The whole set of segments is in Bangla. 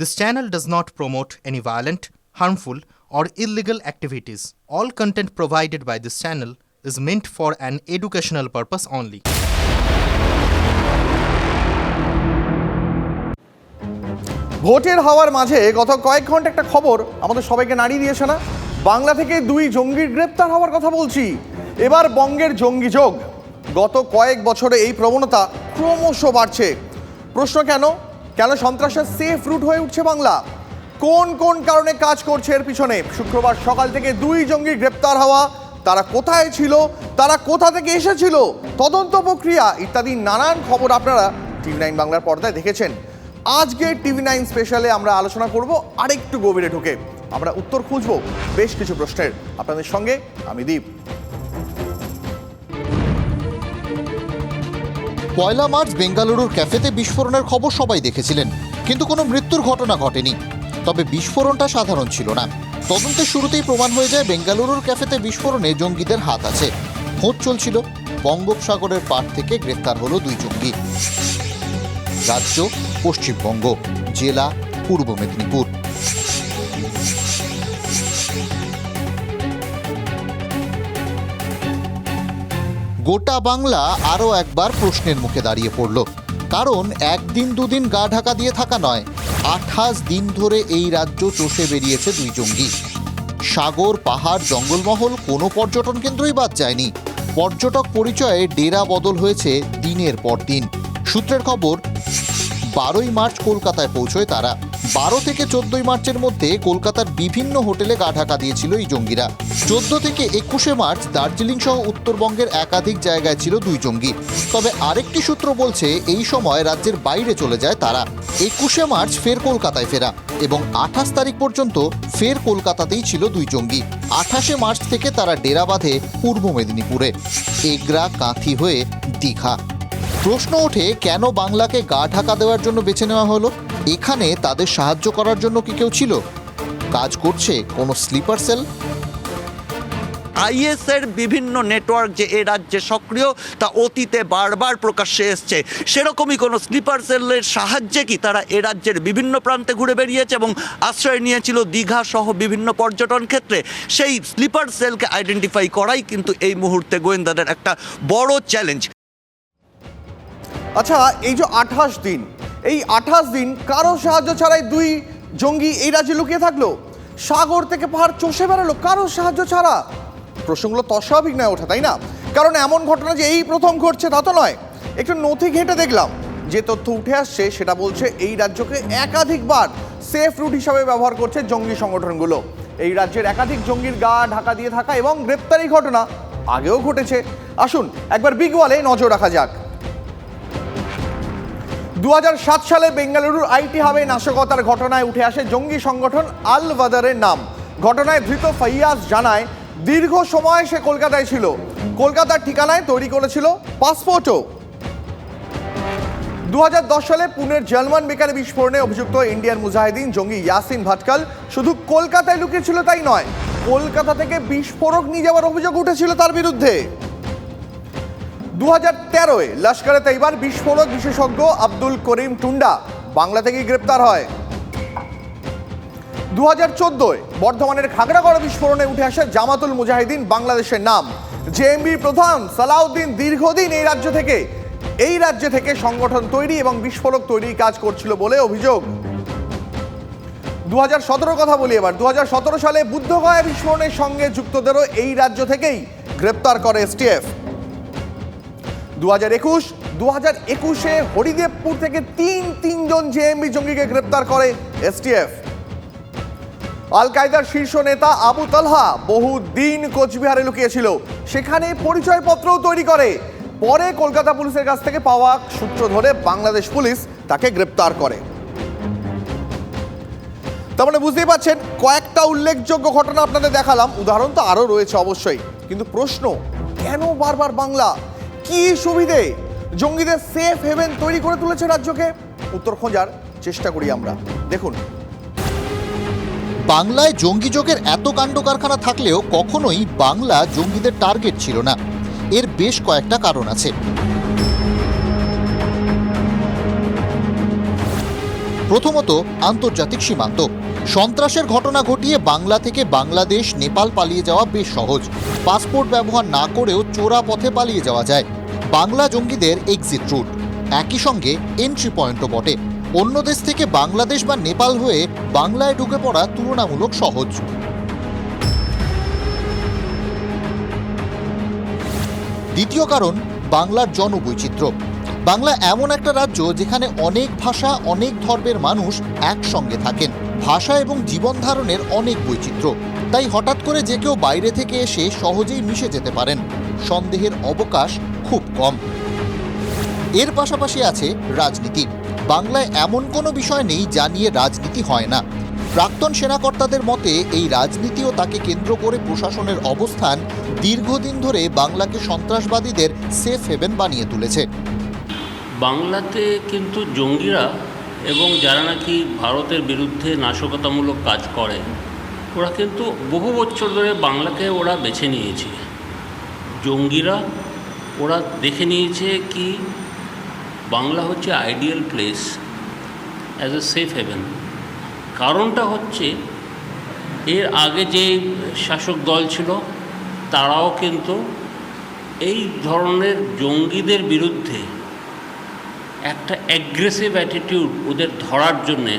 This channel does not promote any violent, harmful, or illegal activities. All content provided by this channel is meant for an educational purpose only. ভোটের হওয়ার মাঝে গত কয়েক ঘণ্টা একটা খবর আমাদের সবাইকে নাড়িয়ে দিয়েছে না বাংলা থেকে দুই জঙ্গির গ্রেপ্তার হওয়ার কথা বলছি এবার বঙ্গের জঙ্গি যোগ গত কয়েক বছরে এই প্রবণতা ক্রমশ বাড়ছে প্রশ্ন কেন কেন সন্ত্রাসের সেফ রুট হয়ে উঠছে বাংলা? কোন কোন কারণে কাজ করছে এর পিছনে? শুক্রবার সকাল থেকে দুই জঙ্গি গ্রেপ্তার হওয়া, তারা কোথায় ছিল, তারা কোথা থেকে এসেছিল, তদন্ত প্রক্রিয়া ইত্যাদি নানান খবর আপনারা টিভি নাইন বাংলার পর্দায় দেখেছেন। আজকে টিভি নাইন স্পেশালে আমরা আলোচনা করব আরেকটু গভীরে ঢুকে। আমরা উত্তর খুঁজব বেশ কিছু প্রশ্নের। আপনাদের সঙ্গে আমি দীপ। পয়লা মার্চ বেঙ্গালুরুর ক্যাফেতে বিস্ফোরণের খবর সবাই দেখেছিলেন, কিন্তু কোনো মৃত্যুর ঘটনা ঘটেনি। তবে বিস্ফোরণটা সাধারণ ছিল না। তদন্তের শুরুতেই প্রমাণ হয়ে যায় বেঙ্গালুরুর ক্যাফেতে বিস্ফোরণে জঙ্গিদের হাত আছে। খোঁজ চলছিল, বঙ্গোপসাগরের পার থেকে গ্রেপ্তার হলো দুই জঙ্গি। রাজ্য, পশ্চিমবঙ্গ, জেলা, পূর্ব মেদিনীপুর। গোটা বাংলা আরও একবার প্রশ্নের মুখে দাঁড়িয়ে পড়ল। কারণ একদিন দুদিন গা ঢাকা দিয়ে থাকা নয়, আঠাশ দিন ধরে এই রাজ্য চষে বেরিয়েছে দুই জঙ্গি। সাগর, পাহাড়, জঙ্গলমহল কোনো পর্যটন কেন্দ্রই বাদ যায়নি। পর্যটক পরিচয়ে ডেরা বদল হয়েছে দিনের পর দিন। সূত্রের খবর, বারোই মার্চ কলকাতায় পৌঁছয় তারা। বারো থেকে চোদ্দই মার্চের মধ্যে কলকাতার বিভিন্ন হোটেলে গা ঢাকা দিয়েছিল এই জঙ্গিরা। চোদ্দ থেকে একুশে মার্চ দার্জিলিং সহ উত্তরবঙ্গের একাধিক জায়গায় ছিল দুই জঙ্গি। তবে আরেকটি সূত্র বলছে, এই সময় রাজ্যের বাইরে চলে যায় তারা। একুশে মার্চ ফের কলকাতায় ফেরা এবং আঠাশ তারিখ পর্যন্ত ফের কলকাতাতেই ছিল দুই জঙ্গি। আঠাশে মার্চ থেকে তারা ডেরা বাঁধে পূর্ব মেদিনীপুরে। এগরা, কাঁথি হয়ে দীঘা। প্রশ্ন ওঠে, কেন বাংলাকে গা ঢাকা দেওয়ার জন্য বেছে নেওয়া হলো? এখানে তাদের সাহায্য করার জন্য কি কেউ ছিল? কাজ করছে কোনো স্লিপার সেল? আইএসের বিভিন্ন নেটওয়ার্ক যে এ রাজ্যে সক্রিয় তা অতীতে বারবার প্রকাশ্যে এসছে। সেরকমই কোনো স্লিপার সেলের সাহায্যে কি তারা এ রাজ্যের বিভিন্ন প্রান্তে ঘুরে বেরিয়েছে এবং আশ্রয় নিয়েছিল দীঘা সহ বিভিন্ন পর্যটন ক্ষেত্রে? সেই স্লিপার সেলকে আইডেন্টিফাই করাই কিন্তু এই মুহূর্তে গোয়েন্দাদের একটা বড় চ্যালেঞ্জ। আচ্ছা এই যে আঠাশ দিন এই আঠাশ দিন কারও সাহায্য ছাড়াই দুই জঙ্গি এই রাজ্যে লুকিয়ে থাকল। সাগর থেকে পাহাড় চষে বেড়ালো, কারও সাহায্য ছাড়া। প্রসঙ্গগুলো তস্বাভাবিক নয় ওঠা, তাই না? কারণ এমন ঘটনা যে এই প্রথম ঘটছে তা তো নয়। একটু নথি ঘেটে দেখলাম, যে তথ্য উঠে আসছে সেটা বলছে এই রাজ্যকে একাধিকবার সেফ রুট হিসাবে ব্যবহার করছে জঙ্গি সংগঠনগুলো। এই রাজ্যের একাধিক জঙ্গির গা ঢাকা দিয়ে থাকা এবং গ্রেপ্তারি ঘটনা আগেও ঘটেছে। আসুন, একবার বিগ ওয়ালে নজর রাখা যাক। দু হাজার সাত সালে বেঙ্গালুরুর আইটি হাবে নাশকতার ঘটনায় উঠে আসে জঙ্গি সংগঠন আল বাদারের নাম। ঘটনায় ধৃত ফাইয়াজ জানায়, দীর্ঘ সময় সে কলকাতায় ছিল। কলকাতার ঠিকানায় তৈরি করেছিল পাসপোর্টও। দু হাজার দশ সালে পুনের জার্মান বেকারি বিস্ফোরণে অভিযুক্ত ইন্ডিয়ান মুজাহিদিন জঙ্গি ইয়াসিন ভাটকাল শুধু কলকাতায় লুকিয়েছিল তাই নয়, কলকাতা থেকে বিস্ফোরক নিয়ে যাওয়ার অভিযোগ উঠেছিল তার বিরুদ্ধে। দু হাজার তেরোয় লস্করে তৈবার বিস্ফোরক বিশেষজ্ঞ আব্দুল করিম টুন্ডা বাংলা থেকেই গ্রেপ্তার হয়। দু হাজার চোদ্দোয় বর্ধমানের খাগড়াগড় বিস্ফোরণে উঠে আসে জামাতুল মুজাহিদিন বাংলাদেশের নাম। জেএমবি প্রধান সালাউদ্দিন দীর্ঘদিন এই রাজ্য থেকে, এই রাজ্য থেকে সংগঠন তৈরি এবং বিস্ফোরক তৈরি কাজ করছিল বলে অভিযোগ। দু হাজার সতেরো কথা বলি এবার। দু হাজার সতেরো সালে বুদ্ধগয়া বিস্ফোরণের সঙ্গে যুক্তদেরও এই রাজ্য থেকেই গ্রেপ্তার করে এসটিএফ দু হাজার একুশ দু হাজার একুশে হরিদেবপুর থেকে তিন তিনজন জেএমবি জঙ্গিকে গ্রেপ্তার করে এসটিএফ আল কায়দার শীর্ষ নেতা আবু তালহা বহু দিন কোচবিহারে লুকিয়েছিল। সেখানে পরিচয়পত্রও তৈরি করে। পরে কলকাতা পুলিশের কাছ থেকে পাওয়া সূত্র ধরে বাংলাদেশ পুলিশ তাকে গ্রেপ্তার করে। তার মানে বুঝতেই পারছেন, কয়েকটা উল্লেখযোগ্য ঘটনা আপনাদের দেখালাম। উদাহরণ তো আরও রয়েছে অবশ্যই। কিন্তু প্রশ্ন, কেন বারবার বাংলা? কি সুবিধে? জঙ্গিদের সেফ হেভেন তৈরি করে তুলেছে রাজ্যকে? উত্তর খোঁজার চেষ্টা করি আমরা। দেখুন। বাংলায় জঙ্গি যোগের এত কাণ্ড কারখানা থাকলেও কখনোই বাংলা জঙ্গিদের টার্গেট ছিল না। এর বেশ কয়েকটা কারণ আছে। প্রথমত, আন্তর্জাতিক সীমান্ত। সন্ত্রাসের ঘটনা ঘটিয়ে বাংলা থেকে বাংলাদেশ, নেপাল পালিয়ে যাওয়া বেশ সহজ। পাসপোর্ট ব্যবহার না করেও চোরা পথে পালিয়ে যাওয়া যায়। বাংলা জঙ্গিদের এক্সিট রুট একই সঙ্গে এন্ট্রি পয়েন্টও বটে। অন্য দেশ থেকে বাংলাদেশ বা নেপাল হয়ে বাংলায় ঢুকে পড়া তুলনামূলক সহজ। দ্বিতীয় কারণ, বাংলার জনবৈচিত্র্য। বাংলা এমন একটা রাজ্য যেখানে অনেক ভাষা, অনেক ধর্মের মানুষ একসঙ্গে থাকেন। ভাষা এবং জীবন ধারণের অনেক বৈচিত্র্য। তাই হঠাৎ করে যে কেউ বাইরে থেকে এসে সহজেই মিশে যেতে পারেন। সন্দেহের অবকাশ খুব কম। এর পাশাপাশি আছে রাজনীতি। বাংলায় এমন কোনো বিষয় নেই যা নিয়ে রাজনীতি হয় না। প্রাক্তন সেনাকর্তাদের মতে, এই রাজনীতিও তাকে কেন্দ্র করে প্রশাসনের অবস্থান দীর্ঘদিন ধরে বাংলাকে সন্ত্রাসবাদীদের সেফ হেভেন বানিয়ে তুলেছে। বাংলাতে কিন্তু জঙ্গিরা এবং যারা নাকি ভারতের বিরুদ্ধে নাশকতামূলক কাজ করে, ওরা কিন্তু বহু বছর ধরে বাংলাকে ওরা বেছে নিয়েছে। জঙ্গিরা ওরা দেখে নিয়েছে কি বাংলা হচ্ছে ideal place as a safe haven কারণটা হচ্ছে এর আগে যে শাসক দল ছিল, তারাও কিন্তু এই ধরনের জঙ্গিদের বিরুদ্ধে একটা অ্যাগ্রেসিভ অ্যাটিটিউড ওদের ধরার জন্যে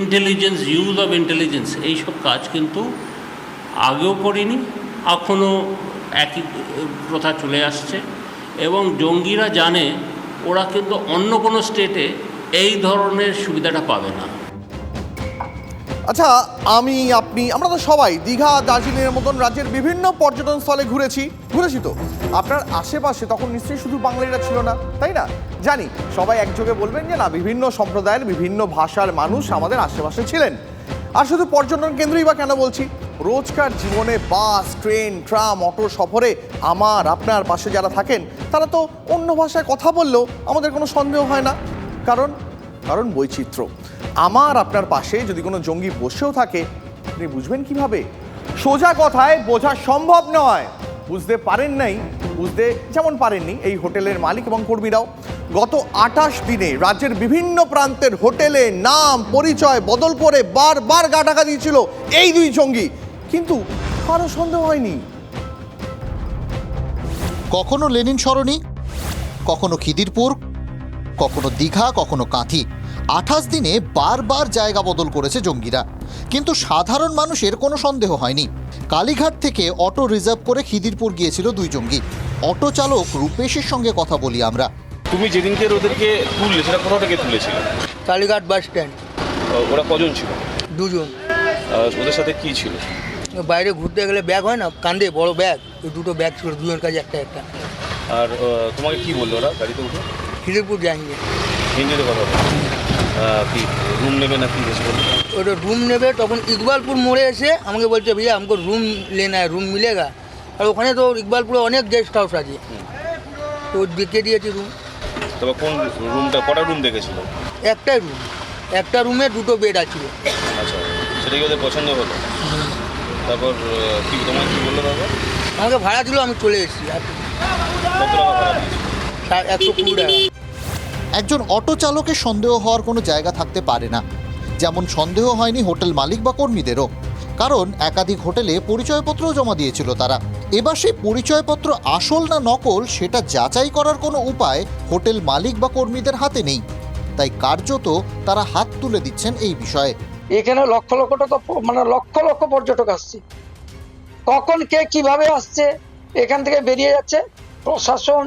ইন্টেলিজেন্স ইউজ অফ ইন্টেলিজেন্স এইসব কাজ কিন্তু আগেও করিনি, এখনও একই প্রথা চলে আসছে এবং জঙ্গিরা জানে ওরা কিন্তু অন্য কোনো স্টেটে এই ধরনের সুবিধাটা পাবে না। আচ্ছা আমি, আপনি, আমরা তো সবাই দীঘা, দার্জিলিংয়ের মতন রাজ্যের বিভিন্ন পর্যটন স্থলে ঘুরেছি। ঘুরেছি তো? আপনার আশেপাশে তখন নিশ্চয়ই শুধু বাঙালিরা ছিল না, তাই না? জানি, সবাই একযোগে বলবেন যে না, বিভিন্ন সম্প্রদায়ের বিভিন্ন ভাষার মানুষ আমাদের আশেপাশে ছিলেন। আর শুধু পর্যটন কেন্দ্রই বা কেন বলছি? রোজকার জীবনে বাস, ট্রেন, ট্রাম, অটো, সফরে আমার, আপনার পাশে যারা থাকেন, তারা তো অন্য ভাষায় কথা বললেও আমাদের কোনো সন্দেহ হয় না। কারণ কারণ বৈচিত্র্য। আমার, আপনার পাশে যদি কোনো জঙ্গি বসেও থাকে, আপনি বুঝবেন কীভাবে? সোজা কথায় বোঝা সম্ভব নয়। বুঝতে পারেন নাই, বুঝতে যেমন পারেননি এই হোটেলের মালিক এবং কর্মীরাও। গত আঠাশ দিনে রাজ্যের বিভিন্ন প্রান্তের হোটেলে নাম, পরিচয়, বদল করে বারবার গা ঢাকা দিয়েছিল এই দুই জঙ্গি। কিন্তু কারও সন্দেহ হয়নি। কখনো লেনিন সরণি কখনো খিদিরপুর কখনো দীঘা কখনো কাঁথি। আঠাশ দিনে বারবার জায়গা বদল করেছে জঙ্গিরা। কিন্তু সাধারণ মানুষের কোনো সন্দেহ হয়নি। কালীঘাট থেকে অটো রিজার্ভ করে খিদিরপুর গিয়েছিল দুই জঙ্গি। অটো চালক রূপেশের সঙ্গে কথা বলি আমরা। তুমি যেদিনকে ওদেরকে তুললে সেটা কোথা থেকে তুলেছিলে? Kalighat bus stand. ওরা কজন ছিল? দুজন। ওদের সাথে কি ছিল? বাইরে ঘুরতে গেলে ব্যাগ হয় না কান্দে বড় ব্যাগ। ওই দুটো ব্যাগ ছিল দুজন কাছে একটা একটা। আর তোমাকে কি বলল ওরা গাড়িতে উঠে? খিদিরপুর যায়নি। ইঞ্জিনের কথা রুম নেবে না কি ওটা রুম নেবে তখন ইকবালপুর মোড়ে এসে আমাকে বলছে ভাইয়া আমাকে রুম লেনা রুম মিলেগা। আর ওখানে তো ইকবালপুরে অনেক গেস্ট হাউস আছে। তো দেখে দিয়েছি রুম তবে কোন রুমটা কটা রুম দেখেছিল? একটাই রুম একটা রুমে দুটো বেড আছে। আচ্ছা সেটা কি ওদের পছন্দ হলো? তারপর কি তোমার কি বলল দাদা আমাকে ভাড়া দিল আমি চলে এসেছি। আর কত টাকা ভাড়া দিয়েছিল একশো কুড়ি টাকা। একজন অটো চালকের সন্দেহ হওয়ার কোনো জায়গা থাকতে পারে না। যেমন সন্দেহ হয়নি হোটেল মালিক বা কর্মীদেরও। কারণ একাধিক হোটেলে পরিচয়পত্রও জমা দিয়েছিল তারা। এবার সেই পরিচয়পত্র আসল না নকল সেটা যাচাই করার কোনো উপায় হোটেল মালিক বা কর্মীদের হাতে নেই। তাই কার্যত তারা হাত তুলে দিচ্ছেন এই বিষয়ে। এখানে লক্ষ লক্ষ টাকা মানে লক্ষ লক্ষ পর্যটক আসছে। কখন কে কীভাবে আসছে, এখান থেকে বেরিয়ে যাচ্ছে, প্রশাসন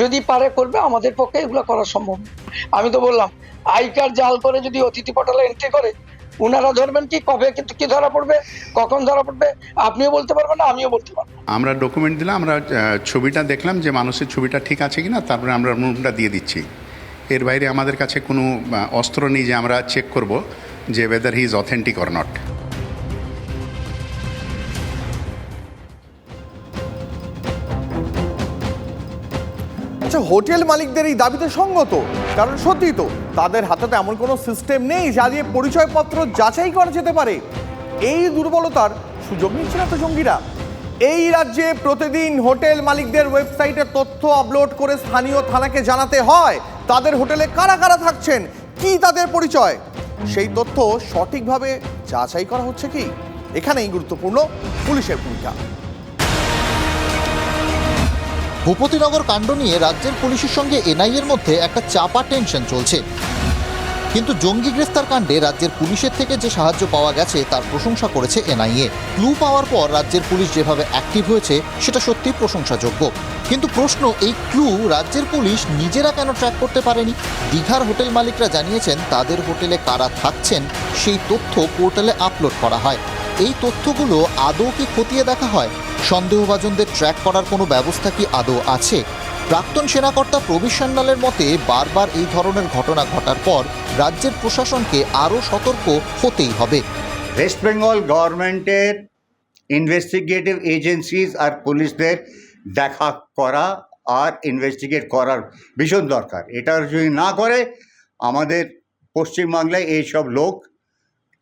যদি পারে করবে, আমাদের পক্ষে এগুলো করা সম্ভব। আমি তো বললাম আই কার্ড জাল করে যদি অতিথি পটালে এন্ট্রি করে, উনারা ধরবেন কি, কবে কিন্তু কি ধরা পড়বে, কখন ধরা পড়বে, আপনিও বলতে পারবেন না, আমিও বলতে পারব আমরা ডকুমেন্ট দিলাম, আমরা ছবিটা দেখলাম যে মানুষের ছবিটা ঠিক আছে কিনা, তারপরে আমরা রুমটা দিয়ে দিচ্ছি। এর বাইরে আমাদের কাছে কোনো অস্ত্র নেই যে আমরা চেক করব। যে whether he is authentic or not আচ্ছা হোটেল মালিকদের এই দাবিতে সঙ্গত? কারণ সত্যি তো, তাদের হাতে তো এমন কোনো সিস্টেম নেই যা দিয়ে পরিচয়পত্র যাচাই করা যেতে পারে। এই দুর্বলতার সুযোগ নিচ্ছে না তো জঙ্গিরা। এই রাজ্যে প্রতিদিন হোটেল মালিকদের ওয়েবসাইটে তথ্য আপলোড করে স্থানীয় থানাকে জানাতে হয়, তাদের হোটেলে কারা কারা থাকছেন, কি তাদের পরিচয়? সেই তথ্য সঠিকভাবে যাচাই করা হচ্ছে কি? এখানেই গুরুত্বপূর্ণ পুলিশের ভূমিকা। ভূপতিনগর কাণ্ড নিয়ে রাজ্যের পুলিশের সঙ্গে এনআইএর মধ্যে একটা চাপা টেনশন চলছে। কিন্তু জঙ্গি গ্রেফতার কাণ্ডে রাজ্যের পুলিশের থেকে যে সাহায্য পাওয়া গেছে তার প্রশংসা করেছে এনআইএ। ক্লু পাওয়ার পর রাজ্যের পুলিশ যেভাবে অ্যাক্টিভ হয়েছে, সেটা সত্যি প্রশংসাযোগ্য। কিন্তু প্রশ্ন, এই ক্লু রাজ্যের পুলিশ নিজেরা কেন ট্র্যাক করতে পারেনি? দীঘার হোটেল মালিকরা জানিয়েছেন, তাদের হোটেলে কারা থাকছেন, সেই তথ্য পোর্টালে আপলোড করা হয়। এই তথ্যগুলো আদৌ কি খতিয়ে দেখা হয়? সন্দেহভাজনদের ট্র্যাক করার কোনো ব্যবস্থা কি আদৌ আছে? প্রাক্তন সেনাকর্তা প্রবীর সান্যালের মতে, বারবার এই ধরনের ঘটনা ঘটার পর রাজ্যের প্রশাসনকে আরও সতর্ক হতেই হবে। ওয়েস্ট বেঙ্গল গভর্নমেন্টের ইনভেস্টিগেটিভ এজেন্সিজ আর পুলিশদের দেখা করা আর ইনভেস্টিগেট করার ভীষণ দরকার। এটা যদি না করে, আমাদের পশ্চিমবাংলায় এইসব লোক,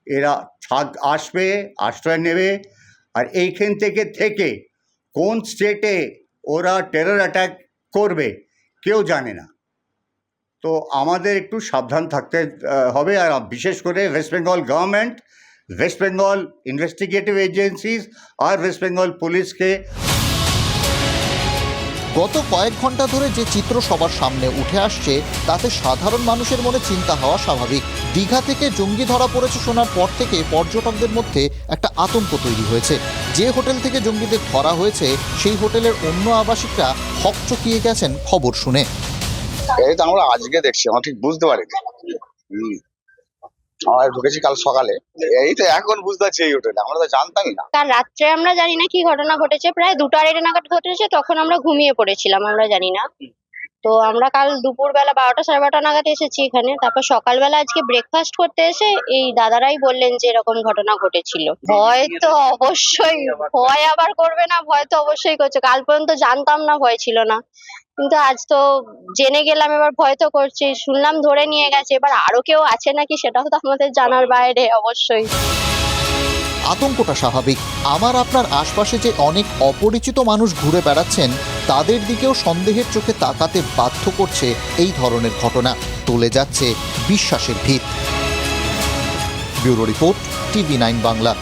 এরা থাক আসবে, আশ্রয় নেবে, আর এইখান থেকে থেকে কোন স্টেটে ওরা টেরর অ্যাটাক করবে, কেউ জানে না। তো আমাদের একটু সাবধান থাকতে হবে। আর বিশেষ করে West Bengal government West Bengal investigative agencies আর ওয়েস্ট বেঙ্গল পুলিশকে গত কয়েক ঘণ্টা ধরে যে চিত্র সবার সামনে উঠে আসছে, তাতে সাধারণ মানুষের মনে চিন্তা হওয়া স্বাভাবিক। দীঘা থেকে জঙ্গি ধরা পড়েছে শোনার পর থেকে পর্যটকদের মধ্যে একটা আতঙ্ক তৈরি হয়েছে। যে হোটেল থেকে জঙ্গিদের ধরা হয়েছে, সেই হোটেলের অন্য আবাসিকরা হকচকিয়ে গেছেন খবর শুনে। তো আমরা আজকে দেখছি, আমরা ঠিক বুঝতে পারিনি। আমরা ঢুকেছি কাল সকালে। এই তো এখন বুঝতে পারছি এই হোটেলে, আমরা তো জানতামই না। কাল রাত্রে আমরা জানি না কি ঘটনা ঘটেছে, প্রায় দুটো আড়াইটে নাগাদ ঘটেছে, তখন আমরা ঘুমিয়ে পড়েছিলাম, আমরা জানি না। তো আমরা কাল দুপুর বেলা বারোটা সাড়ে বারোটা নাগাদ এসেছি এখানে, তারপর সকালবেলা আজকে ব্রেকফাস্ট করতে এসে এই দাদারাই বললেন যে এরকম ঘটনা ঘটেছিল। ভয় তো অবশ্যই, ভয় আবার করবে না, ভয় তো অবশ্যই করছে। কাল পর্যন্ত জানতাম না, ভয় ছিল না। কিন্তু আজ তো জেনে গেলাম, এবার ভয় তো করছে। শুনলাম ধরে নিয়ে গেছে, এবার আরও কেউ আছে নাকি সেটাও তো আমাদের জানার বাইরে, অবশ্যই। আতঙ্কটা স্বাভাবিক। আমার আপনার আশপাশে যে অনেক অপরিচিত মানুষ ঘুরে বেড়াচ্ছেন, তাদের দিকেও সন্দেহের চোখে তাকাতে বাধ্য করছে এই ধরনের ঘটনা। তুলে যাচ্ছে বিশ্বাসের ভিত। Bureau report, TV nine Bangla.